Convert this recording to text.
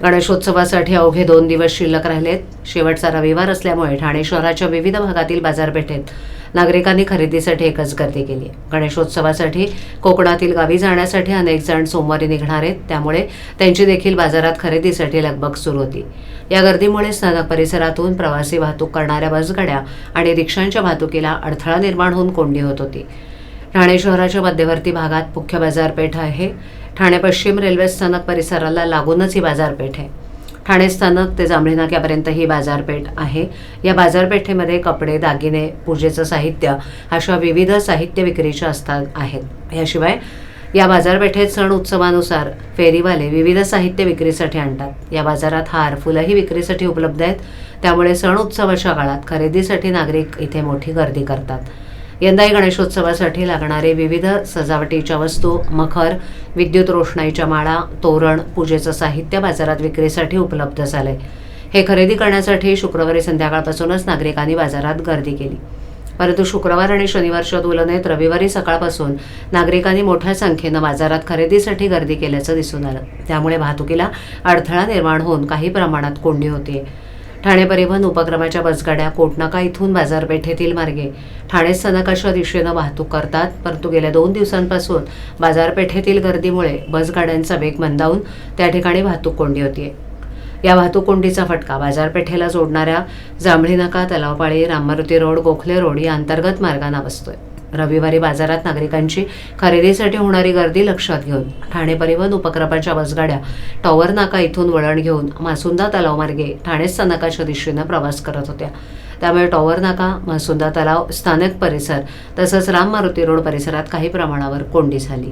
गणेशोत्सवासाठी अवघे दोन दिवस शिल्लक राहिलेत. शेवटचा रविवार असल्यामुळे ठाणे शहराच्या विविध भागातील बाजारपेठेत नागरिकांनी खरेदीसाठी एकच गर्दी केली गणेशोत्सवासाठी कोकणातील गावी जाण्यासाठी अनेक जण सोमवारी निघणार आहेत. त्यामुळे त्यांची देखील बाजारात खरेदीसाठी लगबग सुरू होती. या गर्दीमुळे स्थानक परिसरातून प्रवासी वाहतूक करणाऱ्या बसगाड्या आणि रिक्षांच्या वाहतुकीला अडथळा निर्माण होऊन कोंडी होत होती. ठाणे शहराच्या मध्यवर्ती भागात मुख्य बाजारपेठ आहे. ठाणे पश्चिम रेल्वे स्थानक परिसराला लागूनच ही बाजारपेठ आहे. ठाणे स्थानक ते जांभळी नाक्यापर्यंत ही बाजारपेठ आहे. या बाजारपेठेमध्ये कपडे दागिने पूजेचं साहित्य अशा विविध साहित्य विक्रीच्या असतात आहेत. याशिवाय या बाजारपेठेत सण उत्सवानुसार फेरीवाले विविध साहित्य विक्रीसाठी आणतात. या बाजारात हार फुलंही विक्रीसाठी उपलब्ध आहेत. त्यामुळे सण उत्सवाच्या काळात खरेदीसाठी नागरिक इथे मोठी गर्दी करतात. यंदाही गणेशोत्सवासाठी लागणारे विविध सजावटीच्या वस्तू मखर विद्युत रोषणाईच्या माळा तोरण पूजेचं साहित्य बाजारात विक्रीसाठी उपलब्ध झालंय. हे खरेदी करण्यासाठी शुक्रवारी संध्याकाळपासूनच नागरिकांनी बाजारात गर्दी केली. परंतु शुक्रवार आणि शनिवारच्या तुलनेत रविवारी सकाळपासून नागरिकांनी मोठ्या संख्येनं बाजारात खरेदीसाठी गर्दी केल्याचं दिसून आलं. त्यामुळे वाहतुकीला अडथळा निर्माण होऊन काही प्रमाणात कोंडी होतीये. ठाणे परिवहन उपक्रमाच्या बसगाड्या कोटनाका इथून बाजारपेठेतील मार्गे. ठाणे स्थानकाच्या दिशेनं वाहतूक करतात परंतु गेल्या दोन दिवसांपासून बाजारपेठेतील गर्दीमुळे बसगाड्यांचा वेग मंदावून त्या ठिकाणी वाहतूक कोंडी होतीये. या वाहतूक कोंडीचा फटका बाजारपेठेला जोडणाऱ्या जांभळी नाका तलावपाळी राममारुती रोड गोखले रोड या अंतर्गत मार्गांना बसतोय. रविवारी बाजारात नागरिकांची खरेदीसाठी होणारी गर्दी लक्षात घेऊन ठाणे परिवहन उपक्रमाच्या बसगाड्या टॉवर नाका इथून वळण घेऊन मासुंदा तलाव मार्गे ठाणे स्थानकाच्या दिशेनं प्रवास करत होत्या. त्यामुळे टॉवर नाका मासुंदा तलाव स्थानक परिसर तसंच राम मारुती रोड परिसरात काही प्रमाणावर कोंडी झाली.